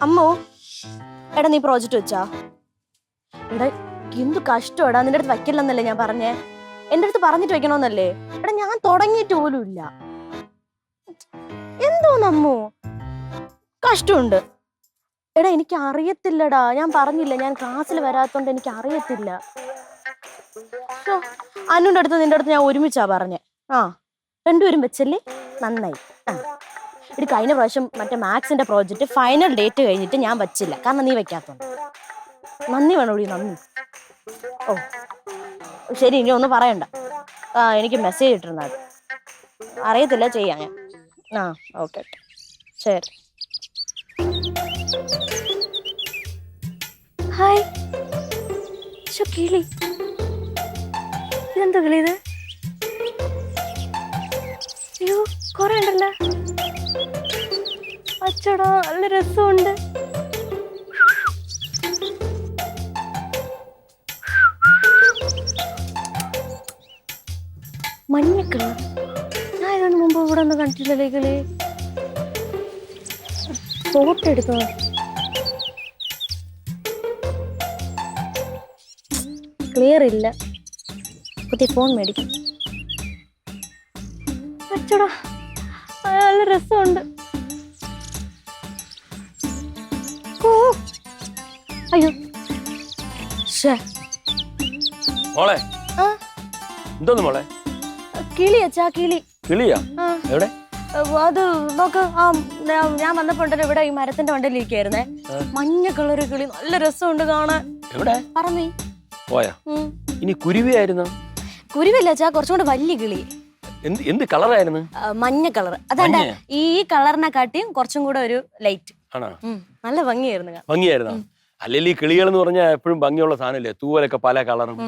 അമ്മോ എടാ നീ പ്രോജക്റ്റ് വെച്ചാ. എടാ എന്ത് കഷ്ടം എടാ നിന്റെ അടുത്ത് വയ്ക്കില്ലെന്നല്ലേ ഞാൻ പറഞ്ഞേ? എന്റെ അടുത്ത് പറഞ്ഞിട്ട് വെക്കണമെന്നല്ലേ എടാ ഞാൻ തുടങ്ങിയിട്ട് പോലും ഇല്ല. എന്തോന്നമ്മോ കഷ്ടമുണ്ട്. എടാ എനിക്ക് അറിയത്തില്ലടാ. ഞാൻ പറഞ്ഞില്ല ഞാൻ ക്ലാസ്സിൽ വരാത്തോണ്ട് എനിക്ക് അറിയത്തില്ല. അനുവിന്റെ അടുത്ത് നിന്റെ അടുത്ത് ഞാൻ ഒരുമിച്ചാ പറഞ്ഞേ. ആ രണ്ടുപേരും വെച്ചല്ലേ? നന്നായി. ആ. ഇത് കഴിഞ്ഞ പ്രാവശ്യം മറ്റേ മാത്സിന്റെ പ്രോജക്റ്റ് ഫൈനൽ ഡേറ്റ് കഴിഞ്ഞിട്ട് ഞാൻ വച്ചില്ല. കാരണം നീ വെക്കാത്തോണ്ട് നന്ദി വേണോടി നന്ദി. ഓ ശരി ഇനി ഒന്നും പറയണ്ട. ആ എനിക്ക് മെസ്സേജ് ഇട്ടിരുന്നത് അറിയത്തില്ല ചെയ്യാം ഞാൻ. ആ ഓക്കെ ശരി. ഹായ് ഇതെന്താ കിളി ഇത്? അയ്യോ ഉണ്ടല്ലോ. അച്ചടാ നല്ല രസമുണ്ട്. മഞ്ഞക്കള? ഞാൻ ഇതിനു മുമ്പ് ഇവിടെ ഒന്നും കണ്ടിട്ടില്ലല്ലേ കളി ഫോട്ടോ എടുത്തോ? ക്ലിയർ ഇല്ല. പുതിയ ഫോൺ മേടിക്കും. അച്ചടാ നല്ല രസമുണ്ട്. അയ്യോ. മോളെ. എന്തോന്ന് മോളെ? കിളി അച്ഛാ കിളി. കിളിയാ? എവിടെ? അത് നോക്ക് ആ ഞാൻ- വന്നപ്പോണ്ടല്ലോ വന്നപ്പോ ഇവിടെ ഈ മരത്തിന്റെ മണ്ടയിൽ ഇരിക്കായിരുന്നേ മഞ്ഞ കളറ് കിളി നല്ല രസമുണ്ട് കാണാൻ. എവിടെ? പറന്നേ. പോയാ. ഇനി കുരുവിയായിരുന്നു? കുരുവില്ല അച്ഛാ കുറച്ചും കൂടെ വലിയ കിളി. എന്ത് എന്ത് കളറായിരുന്നു? മഞ്ഞ കളർ അതാണ്ട ഈ കളറിനെ കാട്ടിയും കുറച്ചും കൂടെ ഒരു ലൈറ്റ്. ആണോ? നല്ല ഭംഗിയായിരുന്നു. ഭംഗിയായിരുന്നോ? അല്ലെങ്കിൽ ഈ കിളികൾ എന്ന് പറഞ്ഞാൽ എപ്പോഴും ഭംഗിയുള്ള സാധനല്ലേ തൂവലൊക്കെ പല കളറും.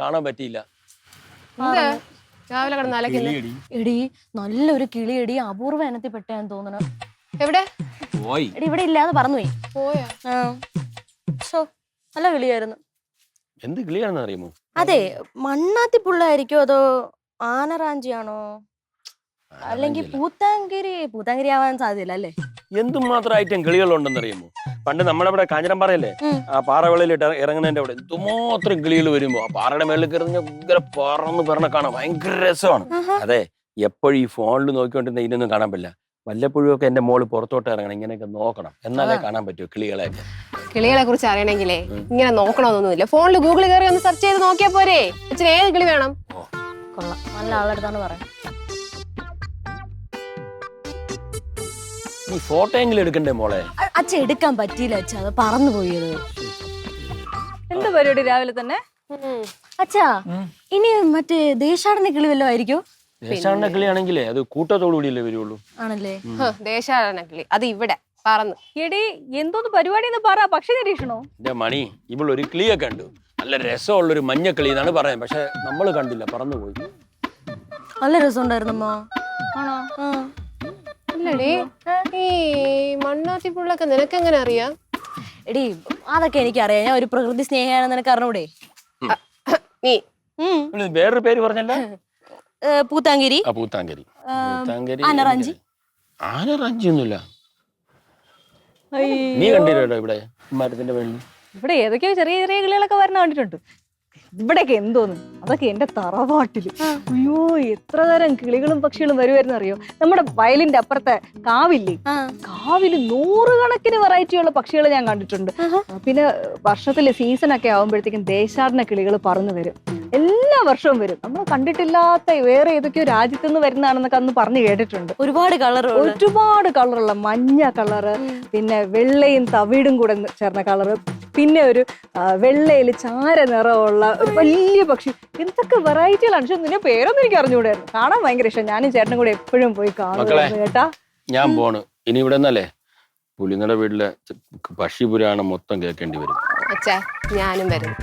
കാണാൻ പറ്റിയില്ല. എന്ത്? രാവിലെ കിടന്ന് അലക്കുന്നത് എടി നല്ലൊരു കിളിയടി. അപൂർവ ഇനത്തിൽ പെട്ടാന്ന് തോന്നണ. എവിടെ? പോയി. എടി ഇവിടെ ഇല്ലാതെ പറന്നുപോയി പോയാ. ആ. ഷോ നല്ല കിളിയായിരുന്നു. എന്ത് കിളിയാണെന്ന് അറിയുമോ? അതെ മണ്ണാത്തി പുള്ളായിരിക്കോ അതോ ആനറാഞ്ചിയാണോ അല്ലെങ്കിൽ പൂത്താങ്കിരി പൂത്താങ്കിരി ആവാൻ സാധ്യതയില്ല അല്ലേ എന്തുമാത്രം ഐറ്റം കിളികളുണ്ടെന്ന് അറിയുമോ പണ്ട് നമ്മുടെ ഇവിടെ കാഞ്ഞിരംപാറയല്ലേ. ആ പാറവെളിയിൽ ഇറങ്ങുന്നതിന്റെ അവിടെ എന്തുമാത്രം കിളികൾ വരുമ്പോ ആ പാറയുടെ മേളിൽ കയറി ഭയങ്കര പറന്ന് പറഞ്ഞ കാണാൻ ഭയങ്കര രസമാണ്. അതെ എപ്പോഴും ഈ ഫോണിൽ നോക്കിക്കൊണ്ടിരുന്ന ഇതിനൊന്നും കാണാൻ പറ്റില്ല. വല്ലപ്പോഴും ഒക്കെ എന്റെ മോൾ പുറത്തോട്ട് ഇറങ്ങണം ഇങ്ങനെയൊക്കെ നോക്കണം. എന്നാലേ കാണാൻ പറ്റൂ കിളികളെ കിളികളെ കുറിച്ച് അറിയണമെങ്കിലേ ഇങ്ങനെ നോക്കണമെന്നൊന്നുമില്ല. ഫോണിൽ ഗൂഗിൾ കയറി ഒന്ന് സെർച്ച് ചെയ്ത് നോക്കിയാ പോരെ. ഏത് കിളി വേണം? കൊള്ളാം. നല്ല ആളെടുത്താണ് പറയുന്നത്. നീ ഫോട്ടോ എങ്കിലും എടുക്കണ്ടേ മോളെ? അച്ഛ എടുക്കാൻ പറ്റിയില്ല അച്ഛ അത് പറന്നു പോയത് എന്ത് പരിപാടി രാവിലെ തന്നെ? അച്ഛാ ഇനി മറ്റേ ദേശാടന കിളി വല്ലതും ആയിരിക്കും? ദേശാണ്ട കിളിയാണെങ്കിലേ അത് കൂട്ടത്തോടു കൂടിയല്ലേ വരുള്ളൂ ആണല്ലേ ദേശാടന കിളി. അത് ഇവിടെ പറന്ന്. എടി എന്തോന്ന് പരിപാടി എന്ന് പറ പക്ഷി നിരീക്ഷണോ? മണി ഇവൾ ഒരു കിളിയെ കണ്ടു. നല്ല രസമുള്ള ഒരു മഞ്ഞ കിളി എന്നാണ് പറയാൻ പക്ഷെ നമ്മൾ കണ്ടില്ല പറന്നുപോയി. നല്ല രസമുണ്ടായിരുന്നു അമ്മ ആണോ? ആ. അല്ലടി ഈ മണ്ണാത്തി പുള്ളൊക്കെ നിനക്ക് എങ്ങനെ അറിയാം? എടി അതൊക്കെ എനിക്കറിയാം. ഞാൻ ഒരു പ്രകൃതി സ്നേഹിയാണെന്ന് നിനക്ക് അറിഞ്ഞൂടെ? നീ. ഉം. ഇവൾ വേറൊരു പേര് പറഞ്ഞല്ലോ? ഏ, പൂത്താങ്കിരി. ആ പൂത്താങ്കരി. പൂത്താങ്കരി ആനറാഞ്ചി. ആനറാഞ്ചി ഒന്നുമില്ല നീ കണ്ടില്ലല്ലോ ഇവിടെ മരത്തിന്റെ വെള്ളി ഇവിടെ ഏതൊക്കെയോ ചെറിയ ചെറിയ കിളികളൊക്കെ വരണ കണ്ടിട്ടുണ്ട്. ഇവിടെയൊക്കെ എന്തോന്ന്? അതൊക്കെ എന്റെ തറവാട്ടിൽ. അയ്യോ എത്ര തരം കിളികളും പക്ഷികളും വരുമായിരുന്നു അറിയോ നമ്മുടെ വയലിന്റെ അപ്പുറത്തെ കാവില്ലേ. കാവിൽ നൂറുകണക്കിന് വെറൈറ്റി ഉള്ള പക്ഷികൾ ഞാൻ കണ്ടിട്ടുണ്ട്. പിന്നെ വർഷത്തിലെ സീസൺ ഒക്കെ ആവുമ്പോഴത്തേക്കും ദേശാടന കിളികൾ പറന്നു വരും. എല്ലാ വർഷവും വരും. നമ്മൾ കണ്ടിട്ടില്ലാത്ത വേറെ ഏതൊക്കെയോ രാജ്യത്തു നിന്ന് വരുന്നതാണെന്നൊക്കെ അന്ന് പറഞ്ഞു കേട്ടിട്ടുണ്ട്. ഒരുപാട് കളർ ഒരുപാട് കളറുള്ള മഞ്ഞ കളറ് പിന്നെ വെള്ളയും തവിടും കൂടെ ചേർന്ന കളറ് പിന്നെ ഒരു വെള്ളയിൽ ചാര നിറമുള്ള ഒരു വലിയ പക്ഷി. എന്തൊക്കെ വെറൈറ്റികളാണ്. പക്ഷെ നിന്റെ പേരൊന്നും എനിക്ക് അറിഞ്ഞുകൂടായിരുന്നു. കാണാൻ ഭയങ്കര ഇഷ്ടം. ഞാനും ചേട്ടനും കൂടെ എപ്പോഴും പോയി കാണും കേട്ടാ. ഞാൻ പോണ്. ഇനി ഇവിടെ നിന്നല്ലേ? പുലിനട വീട്ടിലെ പക്ഷി പുരാണം മൊത്തം കേൾക്കേണ്ടി വരും. അച്ഛാ ഞാനും വരും.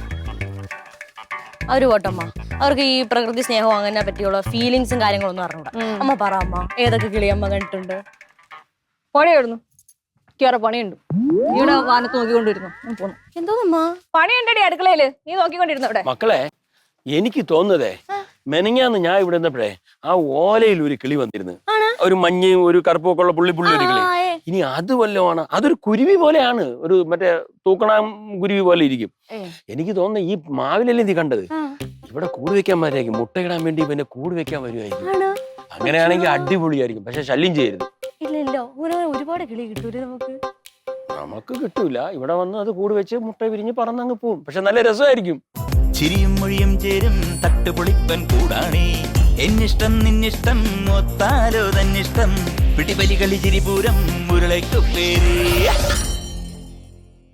അവർ പോട്ടമ്മ അവർക്ക് ഈ പ്രകൃതി സ്നേഹവും അങ്ങനെ പറ്റിയുള്ള ഫീലിങ്സും കാര്യങ്ങളൊന്നും അറിഞ്ഞൂടാ അമ്മ പറ അമ്മ ഏതൊക്കെ കിളിയമ്മ കണ്ടിട്ടുണ്ട്? പണിയായിരുന്നു വേറെ പണിയുണ്ട്. ഇവിടെ വാനത്ത് നോക്കിക്കൊണ്ടിരുന്നു പോന്നു. എന്തോന്നമ്മ പണിയുണ്ടടി അടുക്കളയിൽ. നീ നോക്കിക്കൊണ്ടിരുന്നു ഇവിടെ. മക്കളെ എനിക്ക് തോന്നുന്നതേ മെനങ്ങാന്ന് ഞാൻ ഇവിടെ നിന്നപ്പോഴേ ആ ഓലയിൽ ഒരു കിളി വന്നിരുന്നു. ഒരു മഞ്ഞയും ഒരു കറുപ്പൊക്കെ ഉള്ള പുള്ളി പുള്ളി ഒരു കിളി. ഇനി അത് വല്ലതുമാണ്? അതൊരു കുരുവി പോലെയാണ്. ഒരു മറ്റേ തൂക്കണാം കുരുവി പോലെ ഇരിക്കും. എനിക്ക് തോന്നുന്നു ഈ മാവിലല്ലേ നീ കണ്ടത്? ഇവിടെ കൂട് വെക്കാൻ വരായിരിക്കും മുട്ടയിടാൻ വേണ്ടി പിന്നെ കൂട് വെക്കാൻ വരുമായിരിക്കും അങ്ങനെയാണെങ്കിൽ അടിപൊളിയായിരിക്കും. പക്ഷെ ശല്യം ചെയ്യരുത്. ഇല്ല ഇല്ല അങ്ങനെ ഒരുപാട് കിളി കിട്ടൂലേ നമുക്ക്? നമുക്ക് കിട്ടൂല. ഇവിടെ വന്ന് അത് കൂട് വെച്ച് മുട്ട വിരിഞ്ഞ് പറന്നങ്ങ് പോവും. പക്ഷെ നല്ല രസമായിരിക്കും. ചിരിയും മൊഴിയും ചേരും തട്ടുപൊളിപ്പൻ കൂടാണേ. എന്നിഷ്ടം നിന്നിഷ്ടം ഒത്താലോ തന്നിഷ്ടം. പിടിപലി കളി ചിരിപൂരം മുരളയ്ക്കു പേരേ.